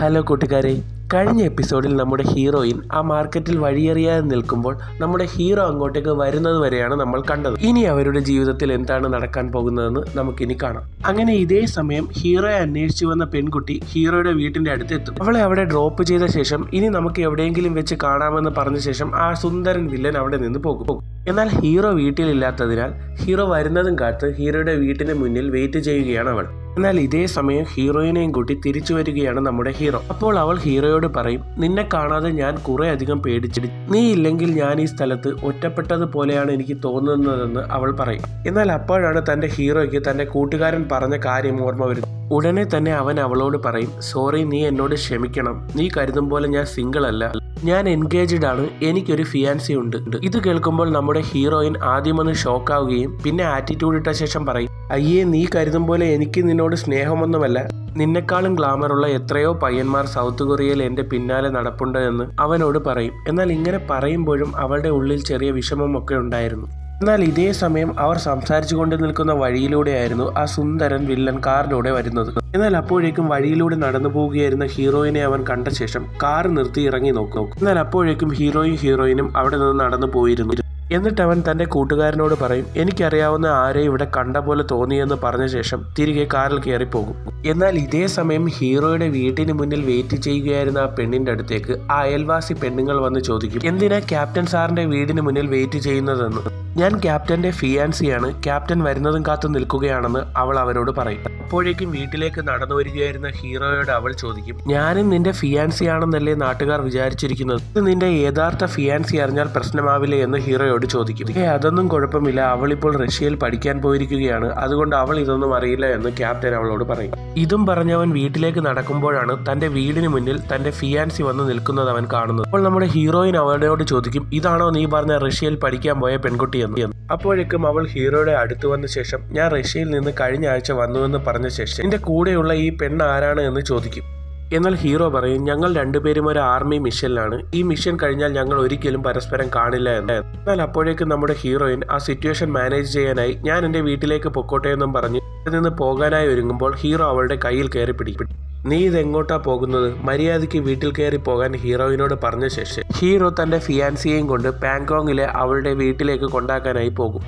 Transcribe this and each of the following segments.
Hello കൂട്ടുകാരെ കഴിഞ്ഞ എപ്പിസോഡിൽ നമ്മുടെ ഹീറോയിൻ ആ മാർക്കറ്റിൽ വഴിയറിയാതെ നിൽക്കുമ്പോൾ നമ്മുടെ ഹീറോ അങ്ങോട്ടേക്ക് വരുന്നത് വരെയാണ് നമ്മൾ കണ്ടത്. ഇനി അവരുടെ ജീവിതത്തിൽ എന്താണ് നടക്കാൻ പോകുന്നതെന്ന് നമുക്കിനി കാണാം. അങ്ങനെ ഇതേ സമയം ഹീറോയെ അന്വേഷിച്ചു വന്ന പെൺകുട്ടി ഹീറോയുടെ വീട്ടിന്റെ അടുത്തെത്തും. അവളെ അവിടെ ഡ്രോപ്പ് ചെയ്ത ശേഷം ഇനി നമുക്ക് എവിടെയെങ്കിലും വെച്ച് കാണാമെന്ന് പറഞ്ഞ ശേഷം ആ സുന്ദരൻ വില്ലൻ അവിടെ നിന്ന് പോകും. എന്നാൽ ഹീറോ വീട്ടിലില്ലാത്തതിനാൽ ഹീറോ വരുന്നതും കാത്ത് ഹീറോയുടെ വീട്ടിന് മുന്നിൽ വെയിറ്റ് ചെയ്യുകയാണ് അവൾ. എന്നാൽ ഇതേ സമയം ഹീറോയിനെയും കൂട്ടി തിരിച്ചു വരികയാണ് നമ്മുടെ ഹീറോ. അപ്പോൾ അവൾ ഹീറോയോട് പറയും നിന്നെ കാണാതെ ഞാൻ കുറെ അധികം പേടിച്ചിടി നീ ഇല്ലെങ്കിൽ ഞാൻ ഈ സ്ഥലത്ത് ഒറ്റപ്പെട്ടതുപോലെയാണ് എനിക്ക് തോന്നുന്നതെന്ന് അവൾ പറയും. എന്നാൽ അപ്പോഴാണ് തന്റെ ഹീറോയ്ക്ക് തന്റെ കൂട്ടുകാരൻ പറഞ്ഞ കാര്യം ഓർമ്മ വരുന്നത്. ഉടനെ തന്നെ അവൻ അവളോട് പറയും സോറി നീ എന്നോട് ക്ഷമിക്കണം. നീ കരുതും പോലെ ഞാൻ സിംഗിൾ അല്ല. ഞാൻ എൻഗേജ്ഡ് ആണ്. എനിക്കൊരു ഫിയാൻസി ഉണ്ട്. ഇത് കേൾക്കുമ്പോൾ നമ്മുടെ ഹീറോയിൻ ആദ്യമൊന്ന് ഷോക്കാവുകയും പിന്നെ ആറ്റിറ്റ്യൂഡ് ഇട്ട ശേഷം പറയും അയ്യേ നീ കരുതും പോലെ എനിക്ക് നിന്നോട് സ്നേഹമൊന്നുമല്ല. നിന്നെക്കാളും ഗ്ലാമറുള്ള എത്രയോ പയ്യന്മാർ സൗത്ത് കൊറിയയിൽ എന്റെ പിന്നാലെ നടപ്പുണ്ട് എന്ന് അവനോട് പറയും. എന്നാൽ ഇങ്ങനെ പറയുമ്പോഴും അവളുടെ ഉള്ളിൽ ചെറിയ വിഷമമൊക്കെ ഉണ്ടായിരുന്നു. എന്നാൽ ഇതേ സമയം അവർ സംസാരിച്ചു കൊണ്ട് നിൽക്കുന്ന വഴിയിലൂടെയായിരുന്നു ആ സുന്ദരൻ വില്ലൻ കാറിലൂടെ വരുന്നത്. എന്നാൽ അപ്പോഴേക്കും വഴിയിലൂടെ നടന്നു പോവുകയായിരുന്ന ഹീറോയിനെ അവൻ കണ്ട ശേഷം കാർ നിർത്തി ഇറങ്ങി നോക്കും. എന്നാൽ അപ്പോഴേക്കും ഹീറോയും ഹീറോയിനും അവിടെ നിന്ന് നടന്നു പോയിരുന്നു. എന്നിട്ട് അവൻ തന്റെ കൂട്ടുകാരനോട് പറയും എനിക്കറിയാവുന്ന ആരെ ഇവിടെ കണ്ട പോലെ തോന്നിയെന്ന് പറഞ്ഞ ശേഷം തിരികെ കാറിൽ കയറിപ്പോകും. എന്നാൽ ഇതേ സമയം ഹീറോയുടെ വീട്ടിന് മുന്നിൽ വെയിറ്റ് ചെയ്യുകയായിരുന്ന ആ പെണ്ണിന്റെ അടുത്തേക്ക് ആ അയൽവാസി പെണ്ണുങ്ങൾ വന്ന് ചോദിക്കും എന്തിനാ ക്യാപ്റ്റൻ സാറിന്റെ വീടിന് മുന്നിൽ വെയിറ്റ് ചെയ്യുന്നതെന്ന്? ഞാൻ ക്യാപ്റ്റന്റെ ഫിയാൻസിയാണ്. ക്യാപ്റ്റൻ വരുന്നതും കാത്തു നിൽക്കുകയാണെന്ന് അവൾ അവരോട് പറയും. അപ്പോഴേക്കും വീട്ടിലേക്ക് നടന്നു വരികയായിരുന്ന ഹീറോയോട് അവൾ ചോദിക്കും ഞാനും നിന്റെ ഫിയാൻസി ആണെന്നല്ലേ നാട്ടുകാർ വിചാരിച്ചിരിക്കുന്നത്? ഇത് നിന്റെ യഥാർത്ഥ ഫിയാൻസി അറിഞ്ഞാൽ പ്രശ്നമാവില്ലേ? എന്ന് ഹീറോയോട് ചോദിക്കും. ഏ അതൊന്നും കുഴപ്പമില്ല. അവൾ ഇപ്പോൾ റഷ്യയിൽ പഠിക്കാൻ പോയിരിക്കുകയാണ്. അതുകൊണ്ട് അവൾ ഇതൊന്നും അറിയില്ല എന്ന് ക്യാപ്റ്റൻ അവളോട് പറയും. ഇതും പറഞ്ഞവൻ വീട്ടിലേക്ക് നടക്കുമ്പോഴാണ് തന്റെ വീടിന് മുന്നിൽ തന്റെ ഫിയാൻസി വന്ന് നിൽക്കുന്നത് അവൻ കാണുന്നത്. അപ്പോൾ നമ്മുടെ ഹീറോയിൻ അവളോട് ചോദിക്കും ഇതാണോ നീ പറഞ്ഞ റഷ്യയിൽ പഠിക്കാൻ പോയ പെൺകുട്ടി എന്ന്? അപ്പോഴേക്കും അവൾ ഹീറോയുടെ അടുത്ത് വന്ന ശേഷം ഞാൻ റഷ്യയിൽ നിന്ന് കഴിഞ്ഞ ആഴ്ച വന്നുവെന്ന് പറഞ്ഞ ശേഷം എന്റെ കൂടെയുള്ള ഈ പെണ്ണ് ആരാണ്? എന്ന് ചോദിക്കും. എന്നാൽ ഹീറോ പറയും ഞങ്ങൾ രണ്ടുപേരും ഒരു ആർമി മിഷനിലാണ്. ഈ മിഷൻ കഴിഞ്ഞാൽ ഞങ്ങൾ ഒരിക്കലും പരസ്പരം കാണില്ല എന്ന്. എന്നാൽ അപ്പോഴേക്കും നമ്മുടെ ഹീറോയിൻ ആ സിറ്റുവേഷൻ മാനേജ് ചെയ്യാനായി ഞാൻ എന്റെ വീട്ടിലേക്ക് പൊക്കോട്ടെ എന്നും പറഞ്ഞ് ഇവിടെ നിന്ന് പോകാനായി ഒരുങ്ങുമ്പോൾ ഹീറോ അവളുടെ കയ്യിൽ കയറി പിടിക്കും. നീ ഇതെങ്ങോട്ടാ പോകുന്നത്? മര്യാദയ്ക്ക് വീട്ടിൽ കയറി പോകാൻ ഹീറോയിനോട് പറഞ്ഞ ശേഷം ഹീറോ തന്റെ ഫിയാൻസിയെയും കൊണ്ട് പാങ്കോങ്ങിലെ അവളുടെ വീട്ടിലേക്ക് കൊണ്ടാക്കാനായി പോകും.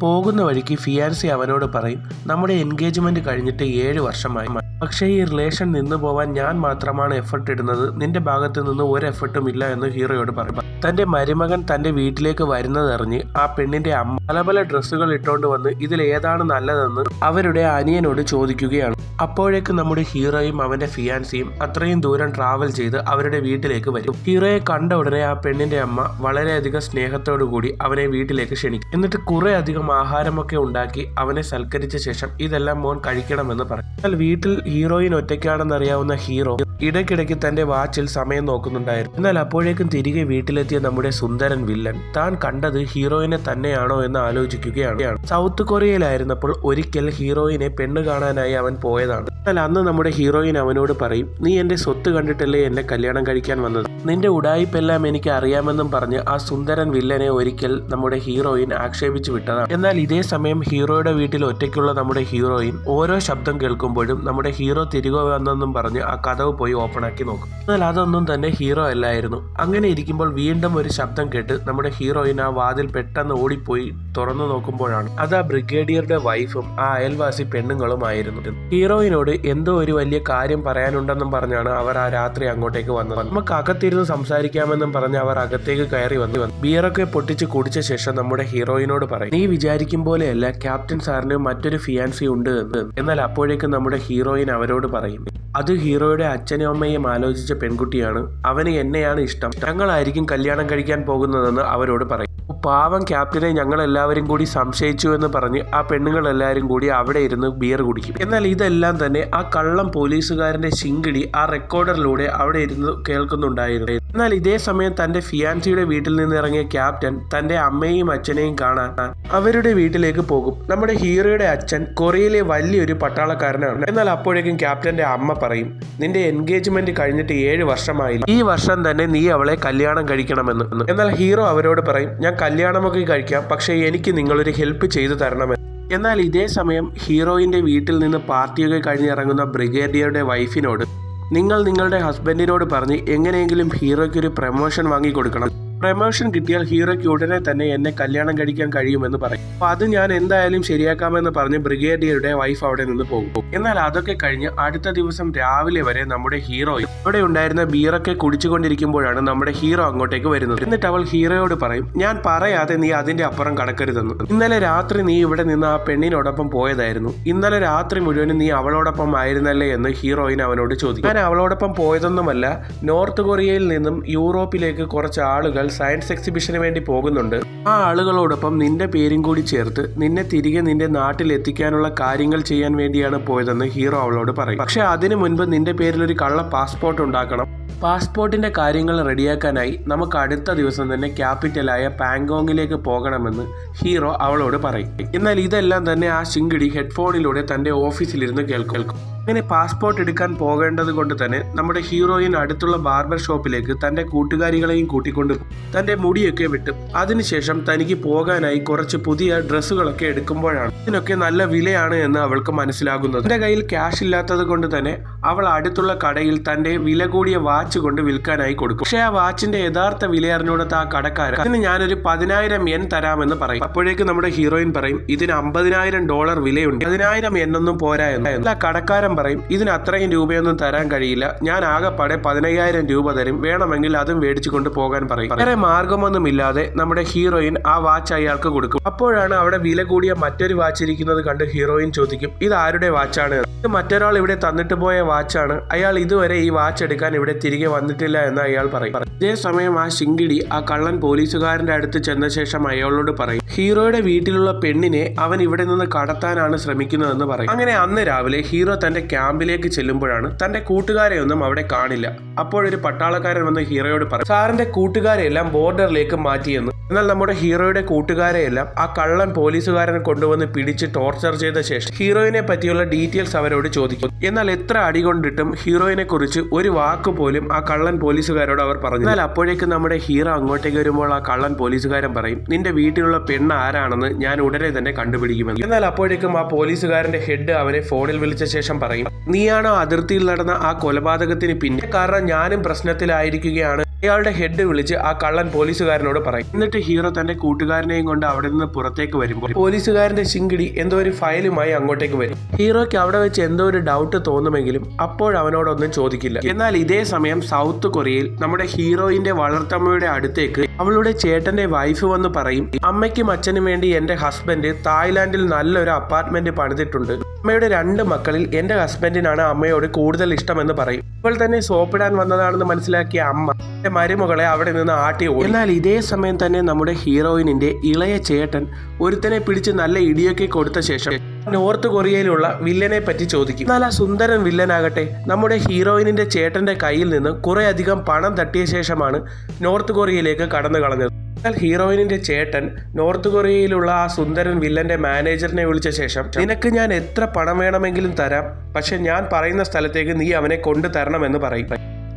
പോകുന്ന വഴിക്ക് ഫിയാൻസി അവനോട് പറയും നമ്മുടെ എൻഗേജ്മെന്റ് കഴിഞ്ഞിട്ട് ഏഴ് വർഷമായി. പക്ഷേ ഈ റിലേഷൻ നിന്നു പോവാൻ ഞാൻ മാത്രമാണ് എഫർട്ട് ഇടുന്നത്. നിന്റെ ഭാഗത്ത് നിന്ന് ഒരു എഫർട്ടും ഇല്ല എന്ന് ഹീറോയോട് പറയും തന്റെ മരുമകൻ തന്റെ വീട്ടിലേക്ക് വരുന്നതറിഞ്ഞ് ആ പെണ്ണിന്റെ അമ്മ പല പല ഡ്രസ്സുകൾ ഇട്ടുകൊണ്ട് വന്ന് ഇതിൽ ഏതാണ് നല്ലതെന്ന് അവരുടെ അനിയനോട് ചോദിക്കുകയാണ്. അപ്പോഴേക്ക് നമ്മുടെ ഹീറോയും അവന്റെ ഫിയാൻസിയും അത്രയും ദൂരം ട്രാവൽ ചെയ്ത് അവരുടെ വീട്ടിലേക്ക് വരും. ഹീറോയെ കണ്ട ഉടനെ ആ പെണ്ണിന്റെ അമ്മ വളരെയധികം സ്നേഹത്തോടു കൂടി അവനെ വീട്ടിലേക്ക് ക്ഷണിക്കും. എന്നിട്ട് കുറെ അധികം ആഹാരമൊക്കെ ഉണ്ടാക്കി അവനെ സൽക്കരിച്ച ശേഷം ഇതെല്ലാം മോൻ കഴിക്കണമെന്ന് പറയും. എന്നാൽ വീട്ടിൽ ഹീറോയിൻ ഒറ്റയ്ക്കാണെന്നറിയാവുന്ന ഹീറോ. ഇടയ്ക്കിടയ്ക്ക് തന്റെ വാച്ചിൽ സമയം നോക്കുന്നുണ്ടായിരുന്നു. എന്നാൽ അപ്പോഴേക്കും തിരികെ വീട്ടിലെത്തിയ നമ്മുടെ സുന്ദരൻ വില്ലൻ താൻ കണ്ടത് ഹീറോയിനെ തന്നെയാണോ എന്ന് ആലോചിക്കുകയാണ്. സൗത്ത് കൊറിയയിലായിരുന്നപ്പോൾ ഒരിക്കൽ ഹീറോയിനെ പെണ്ണ് കാണാനായി അവൻ പോയതാണ്. എന്നാൽ അന്ന് നമ്മുടെ ഹീറോയിൻ അവനോട് പറയും നീ എന്റെ സ്വത്ത് കണ്ടിട്ടല്ലേ എന്നെ കല്യാണം കഴിക്കാൻ വന്നത്? നിന്റെ ഉടായിപ്പെല്ലാം എനിക്ക് അറിയാമെന്നും പറഞ്ഞ് ആ സുന്ദരൻ വില്ലനെ ഒരിക്കൽ നമ്മുടെ ഹീറോയിൻ ആക്ഷേപിച്ചു വിട്ടതാണ്. എന്നാൽ ഇതേ സമയം ഹീറോയുടെ വീട്ടിൽ ഒറ്റയ്ക്കുള്ള നമ്മുടെ ഹീറോയിൻ ഓരോ ശബ്ദം കേൾക്കുമ്പോഴും നമ്മുടെ ഹീറോ തിരികെ വന്നെന്നും പറഞ്ഞ് ആ കഥവ് പോയി ഓപ്പൺ ആക്കി നോക്കും. എന്നാൽ അതൊന്നും തന്നെ ഹീറോ അല്ലായിരുന്നു. അങ്ങനെ ഇരിക്കുമ്പോൾ വീണ്ടും ഒരു ശബ്ദം കേട്ട് നമ്മുടെ ഹീറോയിൻ ആ വാതിൽ പെട്ടെന്ന് ഓടിപ്പോയി തുറന്നു നോക്കുമ്പോഴാണ്. അത് ആ ബ്രിഗേഡിയറുടെ വൈഫും ആ അയൽവാസി പെണ്ണുങ്ങളുമായിരുന്നു ഹീറോയിനോട് എന്തോ ഒരു വലിയ കാര്യം പറയാനുണ്ടെന്നും പറഞ്ഞാണ് അവർ ആ രാത്രി അങ്ങോട്ടേക്ക് വന്നത്. നമുക്ക് അകത്തിരുന്ന് സംസാരിക്കാമെന്നും പറഞ്ഞ് അവർ അകത്തേക്ക് കയറി വന്നു വന്നു. ബിയറൊക്കെ പൊട്ടിച്ച് കുടിച്ച ശേഷം നമ്മുടെ ഹീറോയിനോട് പറയും നീ വിചാരിക്കും പോലെയല്ല ക്യാപ്റ്റൻ സാറിന് മറ്റൊരു ഫിയാൻസി ഉണ്ട് എന്ന്. എന്നാൽ അപ്പോഴേക്കും നമ്മുടെ ഹീറോയിൻ അവരോട് പറയും അത് ഹീറോയുടെ അച്ഛനും അമ്മയും ആലോചിച്ച പെൺകുട്ടിയാണ്. അവന് എന്നെയാണ് ഇഷ്ടം. ഞങ്ങളായിരിക്കും കല്യാണം കഴിക്കാൻ പോകുന്നതെന്ന് അവരോട് പറയും. പാവം ക്യാപ്റ്റനെ ഞങ്ങൾ എല്ലാവരും കൂടി സംശയിച്ചു എന്ന് പറഞ്ഞ് ആ പെണ്ണുങ്ങൾ എല്ലാവരും കൂടി അവിടെ ഇരുന്ന് ബിയർ കുടിക്കും. എന്നാൽ ഇതെല്ലാം തന്നെ ആ കള്ളം പോലീസുകാരന്റെ ശിങ്കിടി ആ റെക്കോർഡറിലൂടെ അവിടെ ഇരുന്ന് കേൾക്കുന്നുണ്ടായിരുന്നു. എന്നാൽ ഇതേ സമയം തന്റെ ഫിയാൻസിയുടെ വീട്ടിൽ നിന്ന് ഇറങ്ങിയ ക്യാപ്റ്റൻ തന്റെ അമ്മയെയും അച്ഛനെയും കാണാൻ അവരുടെ വീട്ടിലേക്ക് പോകും. നമ്മുടെ ഹീറോയുടെ അച്ഛൻ കൊറിയയിലെ വലിയൊരു പട്ടാളക്കാരനാണ്. എന്നാൽ അപ്പോഴേക്കും ക്യാപ്റ്റന്റെ അമ്മ പറയും നിന്റെ എൻഗേജ്മെന്റ് കഴിഞ്ഞിട്ട് ഏഴ് വർഷമായി ഈ വർഷം തന്നെ നീ അവളെ കല്യാണം കഴിക്കണമെന്ന്. എന്നാൽ ഹീറോ അവരോട് പറയും ഞാൻ കല്യാണമൊക്കെ കഴിക്കാം. പക്ഷേ എനിക്ക് നിങ്ങളൊരു ഹെൽപ്പ് ചെയ്തു തരണമെന്ന്. എന്നാൽ ഇതേ സമയം ഹീറോയിന്റെ വീട്ടിൽ നിന്ന് പാർട്ടിയൊക്കെ കഴിഞ്ഞിറങ്ങുന്ന ബ്രിഗേഡിയറുടെ വൈഫിനോട് നിങ്ങൾ നിങ്ങളുടെ ഹസ്ബൻഡിനോട് പറഞ്ഞ് എങ്ങനെയെങ്കിലും ഹീറോയ്ക്ക് ഒരു പ്രമോഷൻ വാങ്ങി കൊടുക്കണം പ്രമോഷൻ കിട്ടിയാൽ ഹീറോയ്ക്ക് ഉടനെ തന്നെ എന്നെ കല്യാണം കഴിക്കാൻ കഴിയുമെന്ന് പറയും. അപ്പൊ അത് ഞാൻ എന്തായാലും ശരിയാക്കാമെന്ന് പറഞ്ഞ് ബ്രിഗേഡിയറുടെ വൈഫ് അവിടെ നിന്ന് പോകും. എന്നാൽ അതൊക്കെ കഴിഞ്ഞ് അടുത്ത ദിവസം രാവിലെ വരെ നമ്മുടെ ഹീറോ ഇവിടെ ഉണ്ടായിരുന്ന ബീറൊക്കെ കുടിച്ചുകൊണ്ടിരിക്കുമ്പോഴാണ് നമ്മുടെ ഹീറോ അങ്ങോട്ടേക്ക് വരുന്നത്. എന്നിട്ട് അവൾ ഹീറോയോട് പറയും ഞാൻ പറയാതെ നീ അതിന്റെ അപ്പുറം കടക്കരുതെന്ന്. ഇന്നലെ രാത്രി നീ ഇവിടെ നിന്ന് ആ പെണ്ണിനോടൊപ്പം പോയതായിരുന്നു. ഇന്നലെ രാത്രി മുഴുവനും നീ അവളോടൊപ്പം ആയിരുന്നല്ലേ എന്ന് ഹീറോയിൻ അവനോട് ചോദിക്കും ഞാൻ അവളോടൊപ്പം പോയതൊന്നുമല്ല നോർത്ത് കൊറിയയിൽ നിന്നും യൂറോപ്പിലേക്ക് കുറച്ച് ആളുകൾ സയൻസ് എക്സിബിഷന് വേണ്ടി പോകുന്നുണ്ട്. ആ ആളുകളോടൊപ്പം നിന്റെ പേരും കൂടി ചേർത്ത് നിന്നെ തിരികെ നിന്റെ നാട്ടിൽ എത്തിക്കാനുള്ള കാര്യങ്ങൾ ചെയ്യാൻ വേണ്ടിയാണ് പോയതെന്ന് ഹീറോ അവളോട് പറയും. പക്ഷെ അതിനു മുൻപ് നിന്റെ പേരിൽ ഒരു കള്ള പാസ്പോർട്ട് ഉണ്ടാക്കണം. പാസ്പോർട്ടിന്റെ കാര്യങ്ങൾ റെഡിയാക്കാനായി നമുക്ക് അടുത്ത ദിവസം തന്നെ ക്യാപിറ്റലായ പാങ്കോങ്ങിലേക്ക് പോകണമെന്ന് ഹീറോ അവളോട് പറയും. എന്നാൽ ഇതെല്ലാം തന്നെ ആ ശിങ്കിടി ഹെഡ്ഫോണിലൂടെ തന്റെ ഓഫീസിലിരുന്ന് കേൾക്കും. അങ്ങനെ പാസ്പോർട്ട് എടുക്കാൻ പോകേണ്ടത് കൊണ്ട് തന്നെ നമ്മുടെ ഹീറോയിൻ അടുത്തുള്ള ബാർബർ ഷോപ്പിലേക്ക് തന്റെ കൂട്ടുകാരികളെയും കൂട്ടിക്കൊണ്ട്. തന്റെ മുടിയൊക്കെ വിട്ട്. അതിനുശേഷം തനിക്ക് പോകാനായി കുറച്ച് പുതിയ ഡ്രസ്സുകളൊക്കെ എടുക്കുമ്പോഴാണ് ഇതിനൊക്കെ നല്ല വിലയാണ് എന്ന് അവൾക്ക് മനസ്സിലാകുന്നത്. തന്റെ കയ്യിൽ ക്യാഷ് ഇല്ലാത്തത് കൊണ്ട് തന്നെ അവൾ അടുത്തുള്ള കടയിൽ തന്റെ വില കൂടിയ വാച്ച് കൊണ്ട് വിൽക്കാനായി കൊടുക്കും. പക്ഷേ ആ വാച്ചിന്റെ യഥാർത്ഥ വില അറിഞ്ഞുകൊടുത്ത ആ കടക്കാരൻ അതിന് ഞാനൊരു പതിനായിരം എൻ തരാമെന്ന് പറയും. അപ്പോഴേക്ക് നമ്മുടെ ഹീറോയിൻ പറയും ഇതിന് അമ്പതിനായിരം ഡോളർ വിലയുണ്ട്. പതിനായിരം എന്നൊന്നും പോരാ എന്ന്. കടക്കാരൻ പറയും ഇതിന് അത്രയും രൂപയൊന്നും തരാൻ കഴിയില്ല. ഞാൻ ആകെപ്പാടെ പതിനയ്യായിരം രൂപ തരും. വേണമെങ്കിൽ അതും മേടിച്ചു കൊണ്ട് പോകാൻ പറയും. വേറെ മാർഗമൊന്നുമില്ലാതെ നമ്മുടെ ഹീറോയിൻ ആ വാച്ച് അയാൾക്ക് കൊടുക്കും. അപ്പോഴാണ് അവിടെ വില കൂടിയ മറ്റൊരു വാച്ച് ഇരിക്കുന്നത് കണ്ട് ഹീറോയിൻ ചോദിക്കും ഇത് ആരുടെ വാച്ചാണ് ഇത് മറ്റൊരാൾ ഇവിടെ തന്നിട്ട് പോയ വാച്ചാണ് അയാൾ ഇതുവരെ ഈ വാച്ച് എടുക്കാൻ ഇവിടെ തിരികെ വന്നിട്ടില്ല എന്ന് അയാൾ പറയും. അതേസമയം ആ ശിങ്കിടി ആ കള്ളൻ പോലീസുകാരന്റെ അടുത്ത് ചെന്ന ശേഷം അയാളോട് പറയും ഹീറോയുടെ വീട്ടിലുള്ള പെണ്ണിനെ അവൻ ഇവിടെ നിന്ന് കടത്താനാണ് ശ്രമിക്കുന്നതെന്ന് പറയും. അങ്ങനെ അന്ന് രാവിലെ ഹീറോ തന്റെ ക്യാമ്പിലേക്ക് ചെല്ലുമ്പോഴാണ് തന്റെ കൂട്ടുകാരെ ഒന്നും അവിടെ കാണില്ല. അപ്പോഴൊരു പട്ടാളക്കാരൻ വന്ന് ഹീറോയോട് പറയും സാറിന്റെ കൂട്ടുകാരെ എല്ലാം ബോർഡറിലേക്ക് മാറ്റിയെന്ന്. എന്നാൽ നമ്മുടെ ഹീറോയുടെ കൂട്ടുകാരെയെല്ലാം ആ കള്ളൻ പോലീസുകാരനെ കൊണ്ടുവന്ന് പിടിച്ച് ടോർച്ചർ ചെയ്ത ശേഷം ഹീറോയിനെ പറ്റിയുള്ള ഡീറ്റെയിൽസ് അവരോട് ചോദിക്കും എന്നാൽ എത്ര അടി കൊണ്ടിട്ടും ഹീറോയിനെ കുറിച്ച് ഒരു വാക്ക് പോലും ആ കള്ളൻ പോലീസുകാരോട് അവർ പറഞ്ഞു എന്നാൽ അപ്പോഴേക്കും നമ്മുടെ ഹീറോ അങ്ങോട്ടേക്ക് വരുമ്പോൾ ആ കള്ളൻ പോലീസുകാരൻ പറയും നിന്റെ വീട്ടിലുള്ള പെണ്ണ് ആരാണെന്ന് ഞാൻ ഉടനെ തന്നെ കണ്ടുപിടിക്കുമെന്ന്. എന്നാൽ അപ്പോഴേക്കും ആ പോലീസുകാരന്റെ ഹെഡ് അവനെ ഫോണിൽ വിളിച്ച ശേഷം പറയും നീയാണോ അതിർത്തിയിൽ നടന്ന ആ കൊലപാതകത്തിന് പിന്നെ കാരണം ഞാനും പ്രശ്നത്തിലായിരിക്കുകയാണ് അയാളുടെ ഹെഡ് വിളിച്ച് ആ കള്ളൻ പോലീസുകാരനോട് പറയും. എന്നിട്ട് ഹീറോ തന്റെ കൂട്ടുകാരനെയും കൊണ്ട് അവിടെ നിന്ന് പുറത്തേക്ക് വരുമ്പോൾ പോലീസുകാരന്റെ ശിങ്കിടി എന്തോ ഒരു ഫയലുമായി അങ്ങോട്ടേക്ക് വരും. ഹീറോയ്ക്ക് അവിടെ വെച്ച് എന്തോ ഒരു ഡൗട്ട് തോന്നുമെങ്കിലും അപ്പോഴവനോടൊന്നും ചോദിക്കില്ല. എന്നാൽ ഇതേ സമയം സൗത്ത് കൊറിയയിൽ നമ്മുടെ ഹീറോയിന്റെ വളർത്തമ്മയുടെ അടുത്തേക്ക് അവളുടെ ചേട്ടന്റെ വൈഫ് വന്ന് പറയും അമ്മയ്ക്കും അച്ഛനും വേണ്ടി എന്റെ ഹസ്ബൻഡ് തായ്ലാന്റിൽ നല്ലൊരു അപ്പാർട്ട്മെന്റ് പണിതിട്ടുണ്ട്. അമ്മയുടെ രണ്ട് മക്കളിൽ എന്റെ ഹസ്ബൻഡിനാണ് അമ്മയോട് കൂടുതൽ ഇഷ്ടമെന്ന് പറയും. ഇപ്പോൾ തന്നെ സോപ്പിടാൻ വന്നതാണെന്ന് മനസ്സിലാക്കിയ അമ്മ തന്റെ മരുമകളെ അവിടെ നിന്ന് ആട്ടി ഓടി. എന്നാൽ ഇതേ സമയം തന്നെ നമ്മുടെ ഹീറോയിനിന്റെ ഇളയ ചേട്ടൻ ഒരുത്തനെ പിടിച്ച് നല്ല ഇടിയൊക്കെ കൊടുത്ത ശേഷം നോർത്ത് കൊറിയയിലുള്ള വില്ലനെ പറ്റി ചോദിക്കും. എന്നാൽ ആ സുന്ദരൻ വില്ലനാകട്ടെ നമ്മുടെ ഹീറോയിനിന്റെ ചേട്ടന്റെ കയ്യിൽ നിന്ന് കുറെ അധികം പണം തട്ടിയ ശേഷമാണ് നോർത്ത് കൊറിയയിലേക്ക് കടന്നു കളഞ്ഞത്. എന്നാൽ ഹീറോയിനിന്റെ ചേട്ടൻ നോർത്ത് കൊറിയയിലുള്ള ആ സുന്ദരൻ വില്ലന്റെ മാനേജറിനെ വിളിച്ച ശേഷം നിനക്ക് ഞാൻ എത്ര പണം വേണമെങ്കിലും തരാം പക്ഷെ ഞാൻ പറയുന്ന സ്ഥലത്തേക്ക് നീ അവനെ കൊണ്ടു തരണമെന്ന് പറയും.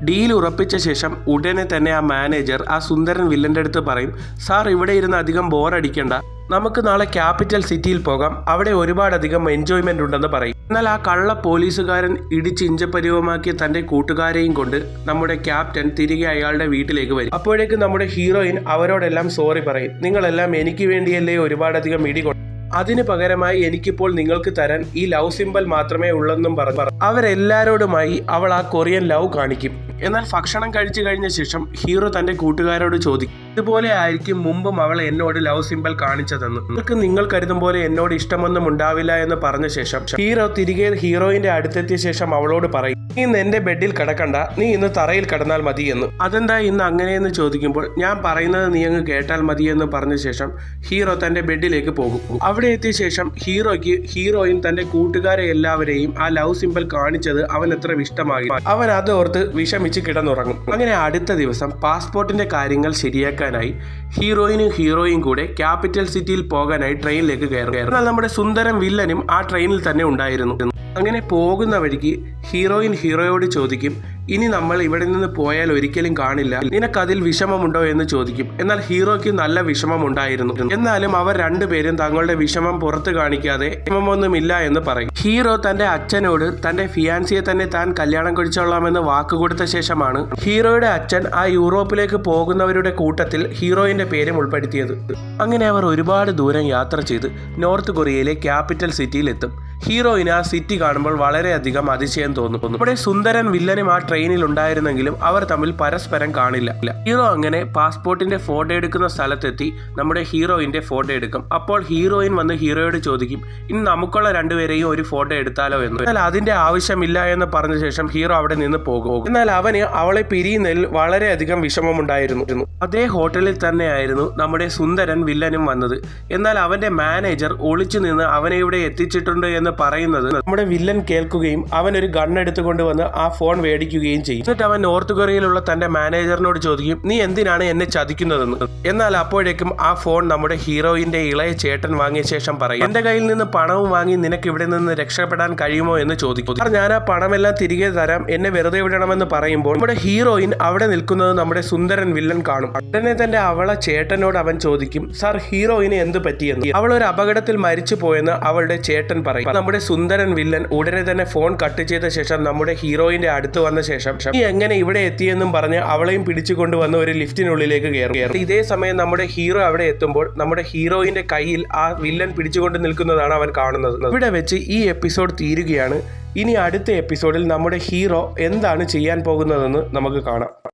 ഡീൽ ഉറപ്പിച്ച ശേഷം ഉടനെ തന്നെ ആ മാനേജർ ആ സുന്ദരൻ വില്ലന്റെ അടുത്ത് പറയും സാർ ഇവിടെ ഇരുന്ന് അധികം ബോറടിക്കണ്ട നമുക്ക് നാളെ ക്യാപിറ്റൽ സിറ്റിയിൽ പോകാം. അവിടെ ഒരുപാടധികം എൻജോയ്മെന്റ് ഉണ്ടെന്ന് പറയും. എന്നാൽ ആ കള്ള പോലീസുകാരൻ ഇടിച്ച് ഇഞ്ചപരിവമാക്കിയ തന്റെ കൂട്ടുകാരെയും കൊണ്ട് നമ്മുടെ ക്യാപ്റ്റൻ തിരികെ അയാളുടെ വീട്ടിലേക്ക് വരും. അപ്പോഴേക്കും നമ്മുടെ ഹീറോയിൻ അവരോടെല്ലാം സോറി പറയും. നിങ്ങളെല്ലാം എനിക്ക് വേണ്ടിയല്ലേ ഒരുപാടധികം ഇടി അതിന് പകരമായി എനിക്കിപ്പോൾ നിങ്ങൾക്ക് തരാൻ ഈ ലവ് സിമ്പൽ മാത്രമേ ഉള്ളെന്നും പറഞ്ഞു അവരെല്ലാരോടുമായി അവൾ ആ കൊറിയൻ ലവ് കാണിക്കും. എന്നാൽ ഭക്ഷണം കഴിച്ചു കഴിഞ്ഞ ശേഷം ഹീറോ തന്റെ കൂട്ടുകാരോട് ചോദിക്കും ഇതുപോലെ ആയിരിക്കും മുമ്പും അവൾ എന്നോട് ലവ് സിമ്പിൾ കാണിച്ചതെന്ന്. നിങ്ങൾക്ക് നിങ്ങൾ കരുതും പോലെ എന്നോട് ഇഷ്ടമൊന്നും ഉണ്ടാവില്ല എന്ന് പറഞ്ഞ ശേഷം ഹീറോ തിരികെ ഹീറോയിന്റെ അടുത്തെത്തിയ ശേഷം അവളോട് പറയും നീ ഇന്ന് എന്റെ ബെഡിൽ കിടക്കണ്ട നീ ഇന്ന് തറയിൽ കിടന്നാൽ മതി എന്ന്. അതെന്താ ഇന്ന് അങ്ങനെയെന്ന് ചോദിക്കുമ്പോൾ ഞാൻ പറയുന്നത് നീ അങ്ങ് കേട്ടാൽ മതി എന്ന് പറഞ്ഞ ശേഷം ഹീറോ തന്റെ ബെഡിലേക്ക് പോകും. അവിടെ എത്തിയ ശേഷം ഹീറോയ്ക്ക് ഹീറോയും തന്റെ കൂട്ടുകാരെ എല്ലാവരെയും ആ ലവ് സിമ്പിൾ കാണിച്ചത് അവൻ എത്ര ഇഷ്ടമായി അവൻ അതോർത്ത് വിഷമിച്ച് കിടന്നുറങ്ങും. അങ്ങനെ അടുത്ത ദിവസം പാസ്പോർട്ടിന്റെ കാര്യങ്ങൾ ശരിയാക്കാനായി ഹീറോയിനും ഹീറോയും കൂടെ ക്യാപിറ്റൽ സിറ്റിയിൽ പോകാനായി ട്രെയിനിലേക്ക് കയറുകയായിരുന്നു. എന്നാൽ നമ്മുടെ സുന്ദരം വില്ലനും ആ ട്രെയിനിൽ തന്നെ ഉണ്ടായിരുന്നു. അങ്ങനെ പോകുന്ന വഴിക്ക് ഹീറോയിൻ ഹീറോയോട് ചോദിക്കും ഇനി നമ്മൾ ഇവിടെ നിന്ന് പോയാൽ ഒരിക്കലും കാണില്ല. നിനക്കതിൽ വിഷമമുണ്ടോ? എന്ന് ചോദിക്കും. എന്നാൽ ഹീറോയ്ക്ക് നല്ല വിഷമം ഉണ്ടായിരുന്നു എന്നാലും അവർ രണ്ടുപേരും തങ്ങളുടെ വിഷമം പുറത്തു കാണിക്കാതെ വിഷമമൊന്നുമില്ല എന്ന് പറയും. ഹീറോ തന്റെ അച്ഛനോട് തന്റെ ഫിയാൻസിയെ തന്നെ താൻ കല്യാണം കഴിച്ചോളാമെന്ന് വാക്കുകൊടുത്ത ശേഷമാണ് ഹീറോയുടെ അച്ഛൻ ആ യൂറോപ്പിലേക്ക് പോകുന്നവരുടെ കൂട്ടത്തിൽ ഹീറോയിന്റെ പേരും ഉൾപ്പെടുത്തിയത്. അങ്ങനെ അവർ ഒരുപാട് ദൂരം യാത്ര ചെയ്ത് നോർത്ത് കൊറിയയിലെ ക്യാപിറ്റൽ സിറ്റിയിൽ എത്തും ഹീറോയിന് ആ സിറ്റി കാണുമ്പോൾ വളരെയധികം അതിശയം തോന്നുന്നു. നമ്മുടെ സുന്ദരൻ വില്ലനും ആ ട്രെയിനിൽ ഉണ്ടായിരുന്നെങ്കിലും അവർ തമ്മിൽ പരസ്പരം കാണില്ല. ഹീറോ അങ്ങനെ പാസ്പോർട്ടിന്റെ ഫോട്ടോ എടുക്കുന്ന സ്ഥലത്തെത്തി നമ്മുടെ ഹീറോയിന്റെ ഫോട്ടോ എടുക്കും. അപ്പോൾ ഹീറോയിൻ വന്ന് ഹീറോയോട് ചോദിക്കും ഇനി നമുക്കുള്ള രണ്ടുപേരെയും ഒരു ഫോട്ടോ എടുത്താലോ എന്ന്? എന്നാൽ അതിന്റെ ആവശ്യമില്ല എന്ന് പറഞ്ഞ ശേഷം ഹീറോ അവിടെ നിന്ന് പോകും. എന്നാൽ അവന് അവളെ പിരിയുന്നതിൽ വളരെയധികം വിഷമമുണ്ടായിരുന്നു. അതേ ഹോട്ടലിൽ തന്നെയായിരുന്നു നമ്മുടെ സുന്ദരൻ വില്ലനും വന്നത്. എന്നാൽ അവന്റെ മാനേജർ ഒളിച്ചു നിന്ന് അവനെ ഇവിടെ എത്തിച്ചിട്ടുണ്ട് എന്ന് പറയുന്നത് നമ്മുടെ വില്ലൻ കേൾക്കുകയും അവൻ ഒരു ഗൺ എടുത്തുകൊണ്ട് വന്ന് ആ ഫോൺ മേടിക്കുകയും ചെയ്യും. എന്നിട്ട് അവൻ നോർത്ത് കൊറിയയിലുള്ള തന്റെ മാനേജറിനോട് ചോദിക്കും നീ എന്തിനാണ് എന്നെ ചതിക്കുന്നതെന്ന്? എന്നാൽ അപ്പോഴേക്കും ആ ഫോൺ നമ്മുടെ ഹീറോയിന്റെ ഇളയ ചേട്ടൻ വാങ്ങിയ ശേഷം പറയും എന്റെ കയ്യിൽ നിന്ന് പണവും വാങ്ങി നിനക്ക് ഇവിടെ നിന്ന് രക്ഷപ്പെടാൻ കഴിയുമോ? എന്ന് ചോദിക്കും. "സാർ, ഞാൻ ആ പണമെല്ലാം തിരികെ തരാം. എന്നെ വെറുതെ വിടണമെന്ന് പറയുമ്പോൾ നമ്മുടെ ഹീറോയിൻ അവിടെ നിൽക്കുന്നത് നമ്മുടെ സുന്ദരൻ വില്ലൻ കാണും. ഉടനെ തന്നെ അവളെ ചേട്ടനോട് അവൻ ചോദിക്കും സാർ ഹീറോയിന് എന്ത് പറ്റിയെന്ന്? അവൾ ഒരു അപകടത്തിൽ മരിച്ചു പോയെന്ന് അവളുടെ ചേട്ടൻ പറയും. നമ്മുടെ സുന്ദരൻ വില്ലൻ ഉടനെ തന്നെ ഫോൺ കട്ട് ചെയ്ത ശേഷം നമ്മുടെ ഹീറോയിന്റെ അടുത്ത് വന്ന ശേഷം നീ എങ്ങനെ ഇവിടെ എത്തിയെന്നും പറഞ്ഞ് അവളെയും പിടിച്ചു കൊണ്ടുവന്ന് ഒരു ലിഫ്റ്റിനുള്ളിലേക്ക് കയറും. ഇതേ സമയം നമ്മുടെ ഹീറോ അവിടെ എത്തുമ്പോൾ നമ്മുടെ ഹീറോയിന്റെ കയ്യിൽ ആ വില്ലൻ പിടിച്ചുകൊണ്ട് നിൽക്കുന്നതാണ് അവൻ കാണുന്നത്. ഇവിടെ വെച്ച് ഈ എപ്പിസോഡ് തീരുകയാണ്. ഇനി അടുത്ത എപ്പിസോഡിൽ നമ്മുടെ ഹീറോ എന്താണ് ചെയ്യാൻ പോകുന്നതെന്ന് നമുക്ക് കാണാം.